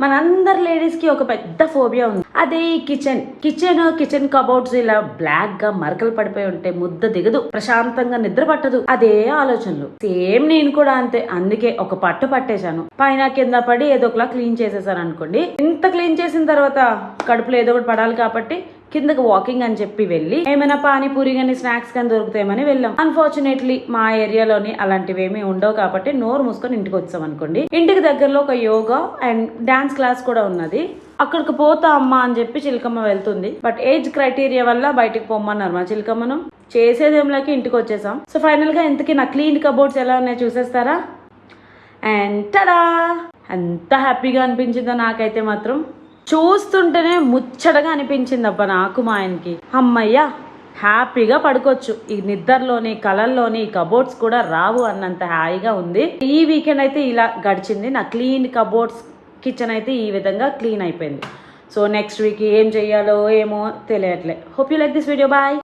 మనందరి లేడీస్కి ఒక పెద్ద ఫోబియా ఉంది. అదే ఈ కిచెన్. కిచెన్ కిచెన్ కబోర్డ్స్ ఇలా బ్లాక్గా మరకలు పడిపోయి ఉంటే ముద్ద దిగదు ప్రశాంతంగా నిద్ర పట్టదు. అదే ఆలోచనలు. సేమ్ నేను కూడా అంతే. అందుకే ఒక పట్టు పట్టేశాను. పైన కింద పడి ఏదో ఒకలా క్లీన్ చేసేసాను అనుకోండి. ఇంత క్లీన్ చేసిన తర్వాత కడుపులో ఏదో ఒకటి పడాలి కాబట్టి కిందకి వాకింగ్ అని చెప్పి వెళ్ళి ఏమైనా పానీపూరి కానీ స్నాక్స్ కానీ దొరుకుతాయమని వెళ్ళాం. అన్ఫార్చునేట్లీ మా ఏరియాలోని అలాంటివి ఏమీ ఉండవు కాబట్టి నోరు మూసుకొని ఇంటికి వచ్చాం అనుకోండి. ఇంటికి దగ్గరలో ఒక యోగా అండ్ డాన్స్ క్లాస్ కూడా ఉన్నది. అక్కడికి పోతా అమ్మా అని చెప్పి చిలకమ్మ వెళ్తుంది. బట్ ఏజ్ క్రైటీరియా వల్ల బయటకు పొమ్మన్నారు మా చిలకమ్మను. చేసేదేంలోకి ఇంటికి వచ్చేసాం. సో ఫైనల్గా ఇంతకీ నా క్లీన్ కబోర్డ్స్ ఎలా ఉన్నాయో చూసేస్తారా? అండ్ టడా ఎంత హ్యాపీగా అనిపించిందో నాకైతే మాత్రం? చూస్తుంటేనే ముచ్చటగా అనిపించింది అబ్బా నాకు మా ఆయనకి. అమ్మయ్యా హ్యాపీగా పడుకోవచ్చు. ఈ నిద్రలోని కలల్లోని కబోర్డ్స్ కూడా రావు అన్నంత హాయిగా ఉంది. ఈ వీకెండ్ అయితే ఇలా గడిచింది. నా క్లీన్ కబోర్డ్స్ కిచెన్ అయితే ఈ విధంగా క్లీన్ అయిపోయింది. సో నెక్స్ట్ వీక్ ఏం చేయాలో ఏమో తెలియట్లే. Hope you like this video bye